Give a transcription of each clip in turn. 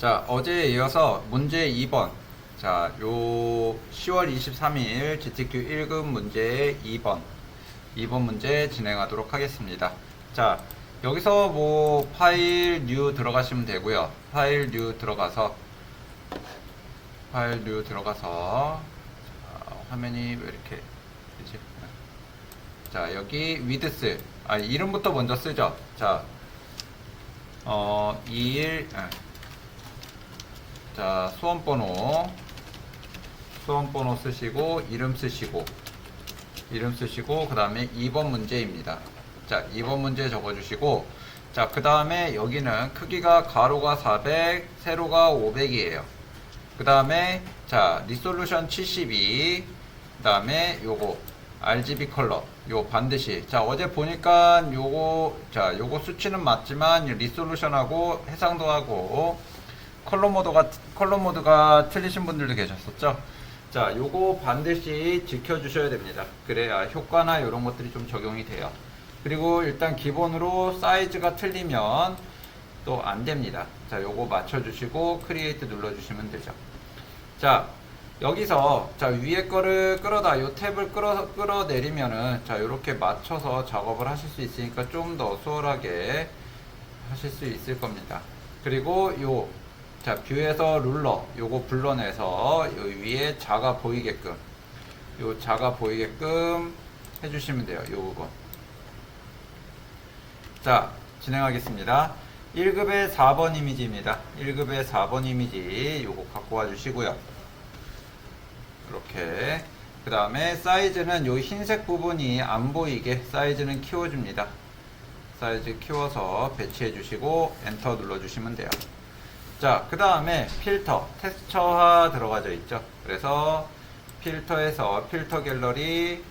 자, 어제에 이어서 문제 2번. 자, 요 10월 23일 GTQ 1급 문제 2번. 2번 문제 진행하도록 하겠습니다. 자, 여기서 뭐 파일 뉴 들어가시면 되고요. 파일 뉴 들어가서 파일 뉴 들어가서 자, 화면이 왜 이렇게 되지? 자, 여기 위드스. 아, 이름부터 먼저 쓰죠. 자, 어, 21 아, 자, 수험 번호. 수험 번호 쓰시고, 이름 쓰시고, 이름 쓰시고, 그 다음에 2번 문제입니다. 자, 2번 문제 적어 주시고, 자, 그 다음에 여기는 크기가 가로가 400, 세로가 500이에요. 그 다음에, 자, 리솔루션 72, 그 다음에 요거, RGB 컬러, 요 반드시. 자, 어제 보니까 요거, 자, 요거 수치는 맞지만, 리솔루션하고 해상도하고, 컬러 모드가 컬러 모드가 틀리신 분들도 계셨었죠. 자, 요거 반드시 지켜주셔야 됩니다. 그래야 효과나 이런 것들이 좀 적용이 돼요. 그리고 일단 기본으로 사이즈가 틀리면 또 안 됩니다. 자, 요거 맞춰주시고 크리에이트 눌러주시면 되죠. 자, 여기서 자 위에 거를 끌어다 요 탭을 끌어 끌어내리면은 자 요렇게 맞춰서 작업을 하실 수 있으니까 좀 더 수월하게 하실 수 있을 겁니다. 그리고 요 자, 뷰에서 룰러 요거 불러내서 요 위에 작아 보이게끔 요 작아 보이게끔 해주시면 돼요. 요 부분. 자, 진행하겠습니다. 1급의 4번 이미지입니다. 1급의 4번 이미지 요거 갖고 와 주시고요. 이렇게 그 다음에 사이즈는 요 흰색 부분이 안 보이게 사이즈는 키워줍니다. 사이즈 키워서 배치해 주시고 엔터 눌러 주시면 돼요. 자, 그 다음에 필터, 텍스처화 들어가져 있죠. 그래서 필터에서 필터 갤러리,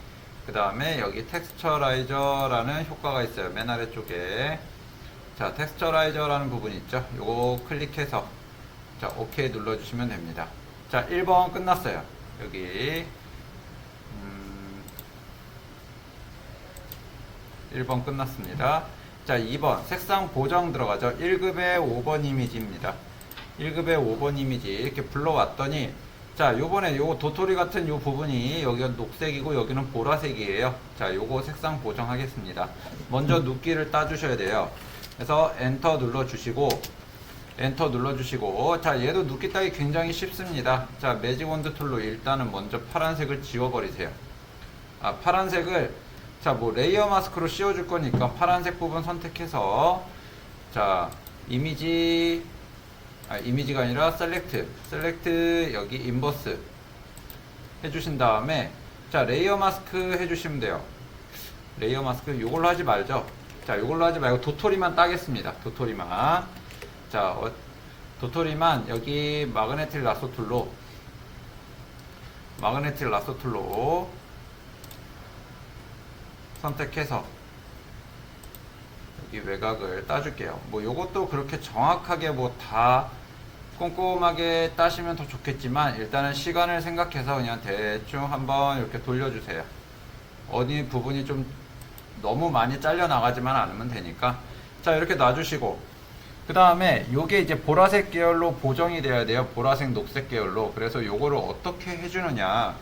그 다음에 여기 텍스처라이저라는 효과가 있어요. 맨 아래쪽에. 자, 텍스처라이저라는 부분이 있죠. 요거 클릭해서, 자, OK 눌러주시면 됩니다. 자, 1번 끝났어요. 여기. 음, 1번 끝났습니다. 자, 2번. 색상 보정 들어가죠. 1급의 5번 이미지입니다. 1급의 5번 이미지. 이렇게 불러왔더니 자 요번에 요 도토리 같은 요 부분이 여기가 녹색이고 여기는 보라색이에요. 자 요거 색상 보정하겠습니다. 먼저 눕기를 따 주셔야 돼요. 그래서 엔터 눌러 주시고 엔터 눌러 주시고 자 얘도 눕기 따기 굉장히 쉽습니다. 자 매직 원드 툴로 일단은 먼저 파란색을 지워 버리세요. 아 파란색을 자 뭐 레이어 마스크로 씌워 줄 거니까 파란색 부분 선택해서 자 이미지 아, 이미지가 아니라 셀렉트 셀렉트 여기 인버스 해주신 다음에 자 레이어 마스크 해주시면 돼요. 레이어 마스크 요걸로 하지 말죠. 자 요걸로 하지 말고 도토리만 따겠습니다. 도토리만. 자 어, 도토리만 여기 마그네틱 라소 툴로 마그네틱 라소 툴로 선택해서 여기 외곽을 따줄게요. 뭐 요것도 그렇게 정확하게 뭐 다 꼼꼼하게 따시면 더 좋겠지만 일단은 시간을 생각해서 그냥 대충 한번 이렇게 돌려주세요. 어디 부분이 좀 너무 많이 잘려 나가지만 않으면 되니까 자 이렇게 놔주시고 그 다음에 요게 이제 보라색 계열로 보정이 돼야 돼요. 보라색 녹색 계열로 그래서 요거를 어떻게 해주느냐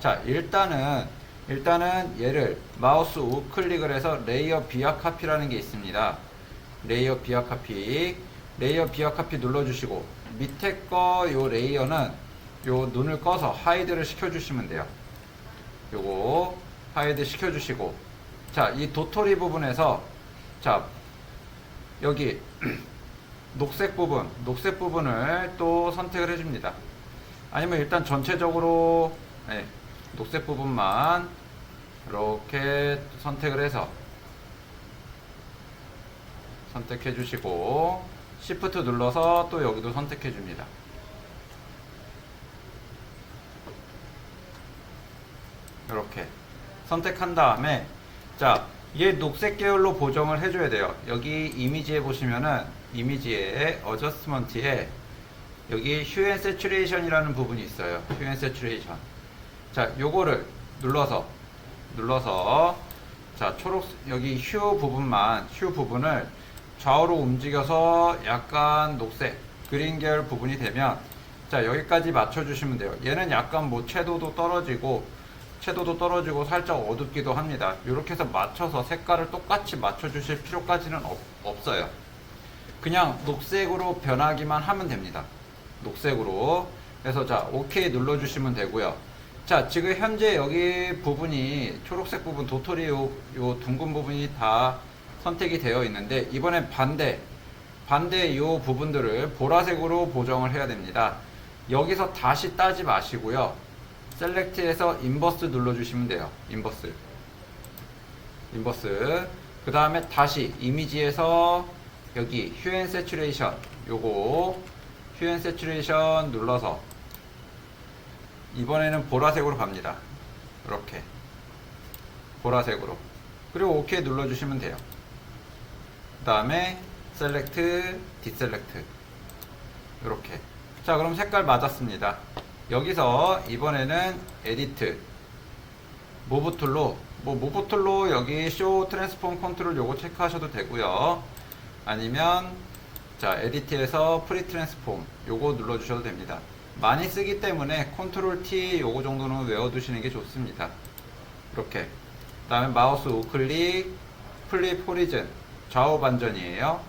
자 일단은 일단은 얘를 마우스 우클릭을 해서 레이어 비아 카피라는 게 있습니다. 레이어 비아 카피, 레이어 비아 카피 눌러주시고 밑에 거 요 레이어는 요 눈을 꺼서 하이드를 시켜주시면 돼요. 요거 하이드 시켜주시고 자 이 도토리 부분에서 자 여기 녹색 부분, 녹색 부분을 또 선택을 해줍니다. 아니면 일단 전체적으로 네, 녹색 부분만 이렇게 선택을 해서 선택해 주시고 Shift 눌러서 또 여기도 선택해 줍니다. 이렇게 선택한 다음에 자, 얘 녹색 계열로 보정을 해줘야 돼요. 여기 이미지에 보시면은 이미지에 어저스먼트에 여기 휴 앤 세츄레이션이라는 부분이 있어요. 휴 앤 세츄레이션. 자, 요거를 눌러서 눌러서 자, 초록 여기 휴 부분만 휴 부분을 좌우로 움직여서 약간 녹색 그린 계열 부분이 되면 자 여기까지 맞춰주시면 돼요. 얘는 약간 뭐 채도도 떨어지고 채도도 떨어지고 살짝 어둡기도 합니다. 이렇게 해서 맞춰서 색깔을 똑같이 맞춰주실 필요까지는 없, 없어요. 그냥 녹색으로 변하기만 하면 됩니다. 녹색으로. 그래서 자, 오케이 눌러주시면 되고요. 자, 지금 현재 여기 부분이 초록색 부분 도토리 요, 요 둥근 부분이 다 선택이 되어 있는데 이번엔 반대, 반대 요 부분들을 보라색으로 보정을 해야 됩니다. 여기서 다시 따지 마시고요. 셀렉트에서 인버스 눌러주시면 돼요. 인버스. 인버스. 그 다음에 다시 이미지에서 여기 휴 앤 세츄레이션 요거 휴 앤 세츄레이션 눌러서 이번에는 보라색으로 갑니다. 이렇게 보라색으로 그리고 OK 눌러주시면 돼요. 그 다음에 셀렉트, 디셀렉트 이렇게 자 그럼 색깔 맞았습니다. 여기서 이번에는 에디트 모브 툴로 뭐 모브 툴로 여기 쇼 트랜스폼 컨트롤 요거 체크하셔도 되고요. 아니면 자 에디트에서 프리 트랜스폼 요거 눌러 주셔도 됩니다. 많이 쓰기 때문에 컨트롤 T 요거 정도는 외워두시는 게 좋습니다. 이렇게 그 다음에 마우스 우클릭 플립 호리즌 좌우 반전이에요.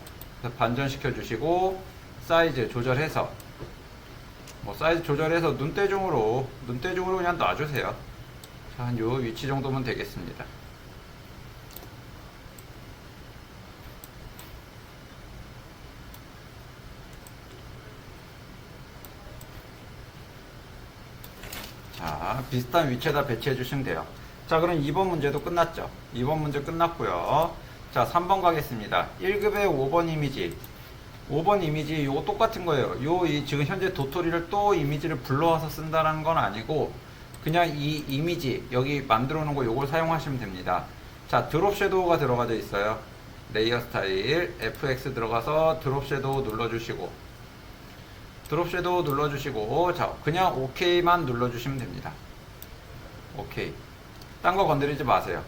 반전시켜 주시고 사이즈 조절해서 뭐 사이즈 조절해서 눈대중으로 눈대중으로 그냥 놔주세요. 자, 한 요 위치 정도면 되겠습니다. 자, 비슷한 위치에다 배치해 주시면 돼요. 자, 그럼 2번 문제도 끝났죠? 2번 문제 끝났고요. 자, 3번 가겠습니다. 1급의 5번 이미지. 5번 이미지 요거 똑같은 거예요. 요 이 지금 현재 도토리를 또 이미지를 불러와서 쓴다는 건 아니고 그냥 이 이미지 여기 만들어 놓은 거 요걸 사용하시면 됩니다. 자, 드롭 섀도우가 들어가져 있어요. 레이어 스타일 FX 들어가서 드롭 섀도우 눌러 주시고 드롭 섀도우 눌러 주시고 자, 그냥 OK만 눌러 주시면 됩니다. 오케이. 딴 거 건드리지 마세요.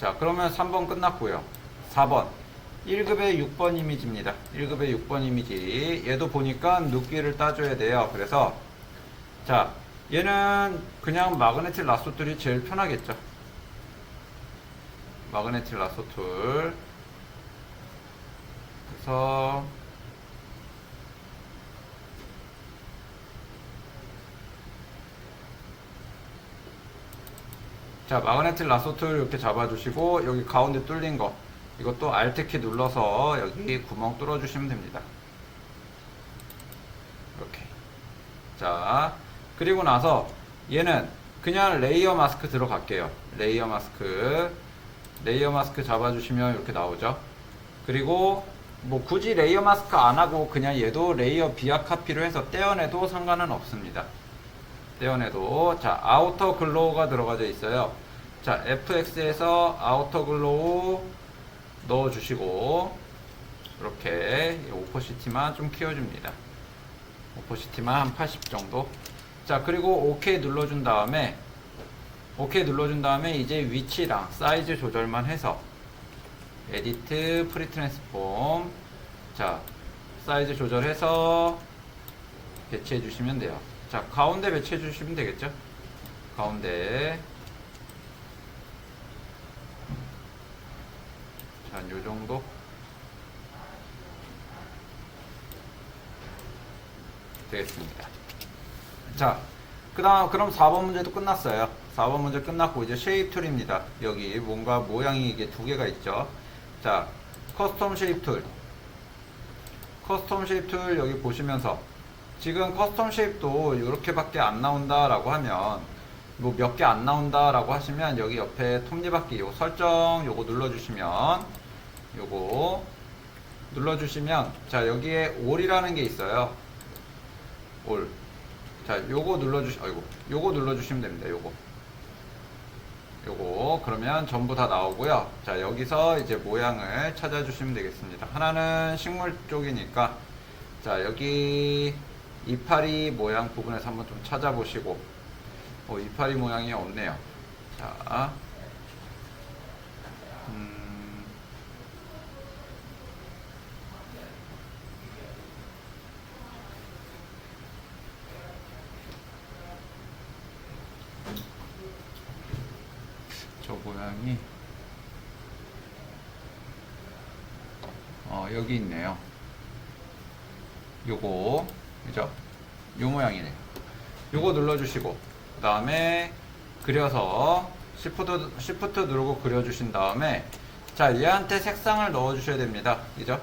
자, 그러면 3번 끝났고요. 4번. 1급의 6번 이미지입니다. 1급의 6번 이미지. 얘도 보니까 눕기를 따줘야 돼요. 그래서, 자, 얘는 그냥 마그네틱 라소 툴이 제일 편하겠죠. 마그네틱 라소 툴. 그래서, 자, 마그네틱 라소툴 이렇게 잡아주시고, 여기 가운데 뚫린 거. 이것도 Alt키 눌러서 여기 구멍 뚫어주시면 됩니다. 이렇게. 자, 그리고 나서 얘는 그냥 레이어 마스크 들어갈게요. 레이어 마스크. 레이어 마스크 잡아주시면 이렇게 나오죠. 그리고 뭐 굳이 레이어 마스크 안 하고 그냥 얘도 레이어 비아 카피로 해서 떼어내도 상관은 없습니다. 떼어내도 자 아우터 글로우가 들어가져 있어요. 자 FX에서 아우터 글로우 넣어주시고 이렇게 오퍼시티만 좀 키워줍니다. 오퍼시티만 한 80 정도. 자 그리고 OK 눌러준 다음에 OK 눌러준 다음에 이제 위치랑 사이즈 조절만 해서 에디트 프리 트랜스폼 자 사이즈 조절해서 배치해 주시면 돼요. 자 가운데 배치해 주시면 되겠죠? 가운데 자, 요 정도. 되겠습니다. 자, 그 다음, 그럼 4번 문제도 끝났어요. 4번 문제 끝났고, 이제 쉐입 툴입니다. 여기 뭔가 모양이 이게 두 개가 있죠. 자, 커스텀 쉐입 툴. 커스텀 쉐입 툴 여기 보시면서, 지금 커스텀 쉐입도 이렇게밖에 안 나온다라고 하면, 뭐 몇 개 안 나온다라고 하시면, 여기 옆에 톱니바퀴 요 설정 요거 눌러주시면, 요거 눌러주시면 자 여기에 올이라는 게 있어요. 올 자 요거 눌러주시 아이고 요거 눌러주시면 됩니다 요거. 요거. 그러면 전부 다 나오고요. 자 여기서 이제 모양을 찾아주시면 되겠습니다. 하나는 식물 쪽이니까. 자 여기 이파리 모양 부분에서 한번 좀 찾아보시고. 어, 이파리 모양이 없네요. 자. 음, 모양이 어, 여기 있네요. 요거, 그죠? 요 모양이네요. 요거 눌러주시고, 그 다음에 그려서 시프트, 시프트 누르고 그려주신 다음에 자, 얘한테 색상을 넣어주셔야 됩니다. 그죠?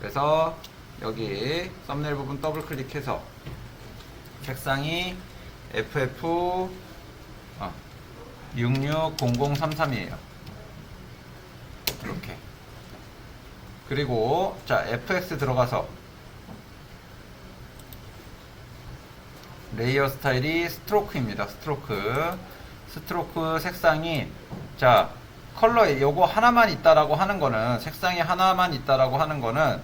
그래서 여기 썸네일 부분 더블 클릭해서 색상이 FF 어, 660033이에요. 이렇게. 그리고 자 FX 들어가서 레이어 스타일이 스트로크입니다. 스트로크. 스트로크 색상이 자 컬러에 요거 하나만 있다라고 하는 거는 색상이 하나만 있다라고 하는 거는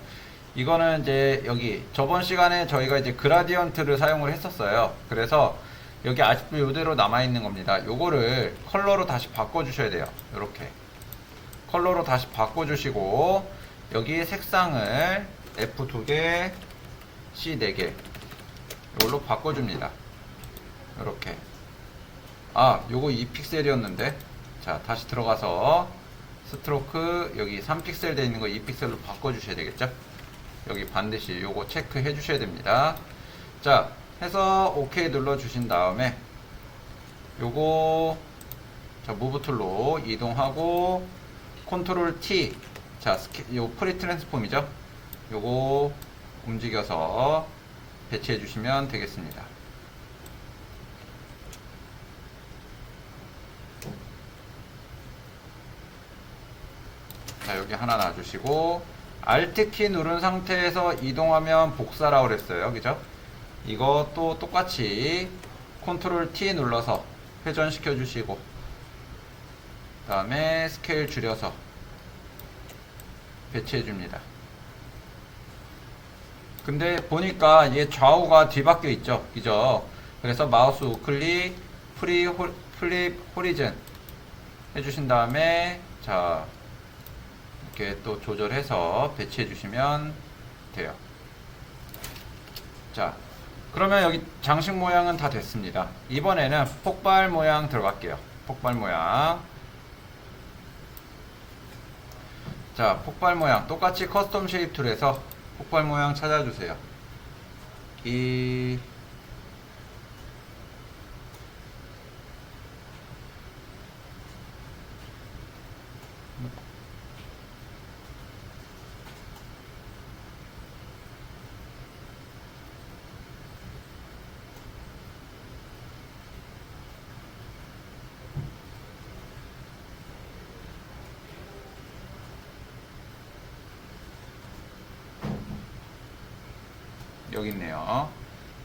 이거는 이제 여기 저번 시간에 저희가 이제 그라디언트를 사용을 했었어요. 그래서 여기 아직도 이대로 남아 있는 겁니다. 요거를 컬러로 다시 바꿔 주셔야 돼요. 이렇게 컬러로 다시 바꿔 주시고 여기 색상을 F 두 개, C 네 개. 이걸로 바꿔 줍니다. 이렇게. 아, 요거 2픽셀이었는데. 자, 다시 들어가서 스트로크 여기 3픽셀 돼 있는 거 2픽셀로 바꿔 주셔야 되겠죠? 여기 반드시 요거 체크해 주셔야 됩니다. 자, 해서 OK 눌러 주신 다음에 요거 자, 무브 툴로 이동하고 컨트롤 T 자, 스케, 요 프리 트랜스폼이죠? 요거 움직여서 배치해 주시면 되겠습니다. 자, 여기 하나 놔주시고, Alt키 누른 상태에서 이동하면 복사라고 그랬어요. 그죠? 이것도 똑같이 컨트롤 T 눌러서 회전시켜 주시고, 그 다음에 스케일 줄여서 배치해 줍니다. 근데 보니까 얘 좌우가 뒤바뀌어 있죠. 그죠? 그래서 마우스 우클릭, 프리, 호, 플립, 호리즌 해주신 다음에, 자, 이렇게 또 조절해서 배치해 주시면 돼요. 자, 그러면 여기 장식 모양은 다 됐습니다. 이번에는 폭발 모양 들어갈게요. 폭발 모양. 자, 폭발 모양. 똑같이 커스텀 쉐입 툴에서 폭발 모양 찾아주세요. 이 여기 있네요.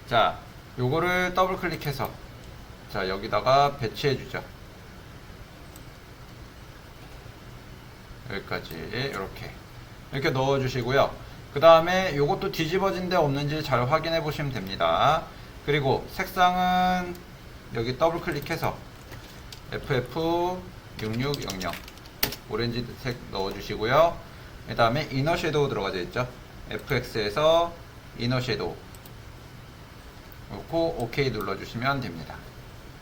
자, 요거를 더블 클릭해서 자, 여기다가 배치해 주죠. 여기까지 이렇게 이렇게 넣어 주시고요. 그 다음에 요것도 뒤집어진 데 없는지 잘 확인해 보시면 됩니다. 그리고 색상은 여기 더블 클릭해서 FF6600 오렌지색 넣어 주시고요. 그 다음에 이너 섀도우 들어가져 있죠. FX에서 이너 섀도우 놓고 OK 눌러주시면 됩니다.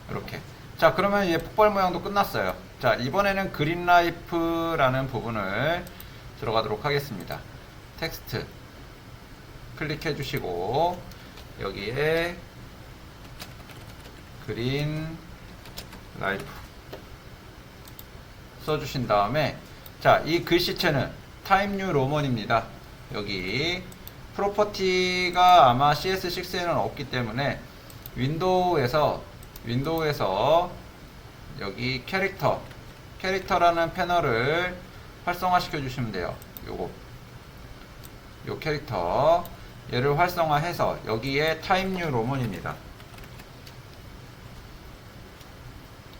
이렇게. 자, 그러면 이제 폭발 모양도 끝났어요. 자, 이번에는 그린 라이프라는 부분을 들어가도록 하겠습니다. 텍스트 클릭해 주시고 여기에 그린 라이프 써주신 다음에 자, 이 글씨체는 타임 뉴 로먼입니다. 여기 프로퍼티가 아마 CS6에는 없기 때문에 윈도우에서 윈도우에서 여기 캐릭터 캐릭터라는 패널을 활성화 시켜 주시면 돼요. 요거 요 캐릭터 얘를 활성화해서 여기에 타임 뉴 로먼입니다.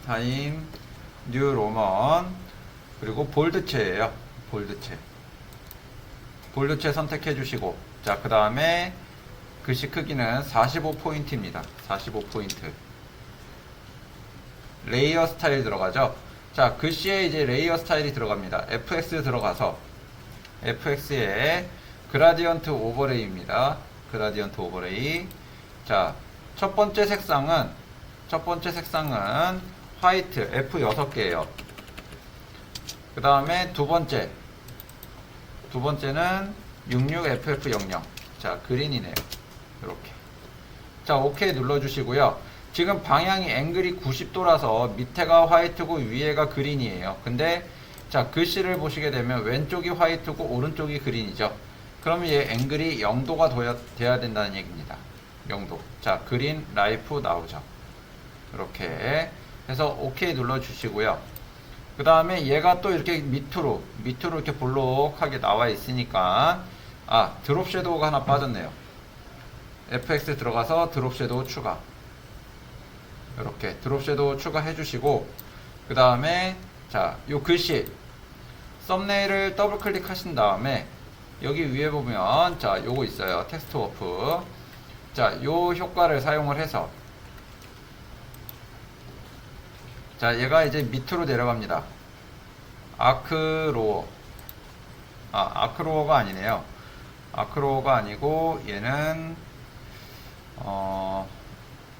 타임 뉴 로먼 그리고 볼드체예요. 볼드체 볼드체 선택해 주시고 자, 그 다음에 글씨 크기는 45포인트입니다. 45포인트. 레이어 스타일 들어가죠. 자, 글씨에 이제 레이어 스타일이 들어갑니다. FX 들어가서 FX에 그라디언트 오버레이입니다. 그라디언트 오버레이. 자, 첫 번째 색상은 첫 번째 색상은 화이트 F 6개예요. 그 다음에 두 번째. 두 번째는 66FF00. 자, 그린이네요. 이렇게. 자, 오케이 눌러주시고요. 지금 방향이 앵글이 90도라서 밑에가 화이트고 위에가 그린이에요. 근데 자, 글씨를 보시게 되면 왼쪽이 화이트고 오른쪽이 그린이죠. 그러면 얘 앵글이 0도가 돼야 된다는 얘기입니다. 0도. 자, 그린 라이프 나오죠. 이렇게 해서 오케이 눌러주시고요. 그 다음에 얘가 또 이렇게 밑으로, 밑으로 이렇게 볼록하게 나와 있으니까, 아, 드롭 섀도우가 하나 빠졌네요. FX 들어가서 드롭 섀도우 추가. 이렇게 드롭 섀도우 추가해 주시고, 그 다음에, 자, 요 글씨, 썸네일을 더블 클릭하신 다음에, 여기 위에 보면, 자, 요거 있어요. 텍스트 워프. 자, 요 효과를 사용을 해서, 자, 얘가 이제 밑으로 내려갑니다. 아크로어. 아, 아크로어가 아니네요. 아크로어가 아니고, 얘는, 어,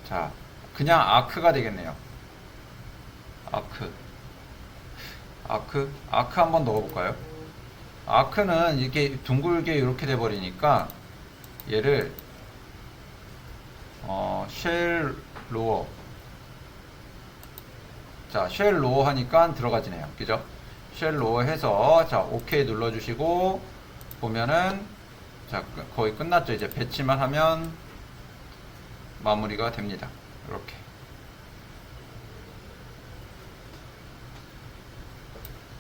자, 그냥 아크가 되겠네요. 아크. 아크. 아크 한번 넣어볼까요? 아크는 이렇게 둥글게 이렇게 돼버리니까, 얘를, 어, 쉘 로어. 자, 쉘 로어 하니까 들어가지네요. 그죠? 쉘 로어 해서, 자, 오케이 눌러주시고, 보면은, 자, 그- 거의 끝났죠. 이제 배치만 하면 마무리가 됩니다. 이렇게.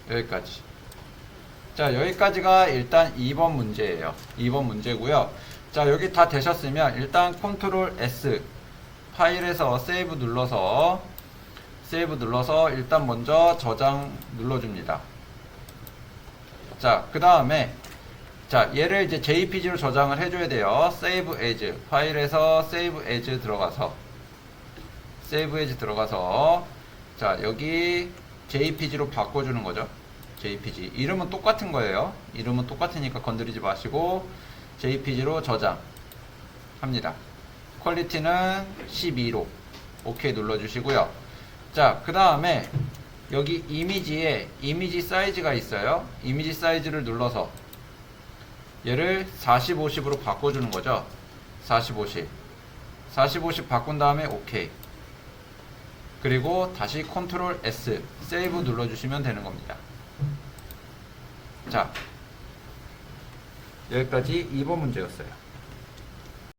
여기까지. 자, 여기까지가 일단 2번 문제예요. 2번 문제고요. 자, 여기 다 되셨으면 일단 컨트롤 S 파일에서 세이브 눌러서 세이브 눌러서 일단 먼저 저장 눌러줍니다. 자, 그 다음에 자, 얘를 이제 JPG로 저장을 해줘야 돼요. Save as 파일에서 Save as 들어가서 Save as 들어가서 자, 여기 JPG로 바꿔주는 거죠. JPG 이름은 똑같은 거예요. 이름은 똑같으니까 건드리지 마시고 JPG로 저장 합니다. 퀄리티는 12로 오케이 눌러주시고요. 자, 그 다음에 여기 이미지에 이미지 사이즈가 있어요. 이미지 사이즈를 눌러서 얘를 40, 50으로 바꿔주는 거죠. 40, 50. 40, 50 바꾼 다음에 오케이. 그리고 다시 컨트롤 S, 세이브 눌러주시면 되는 겁니다. 자, 여기까지 2번 문제였어요.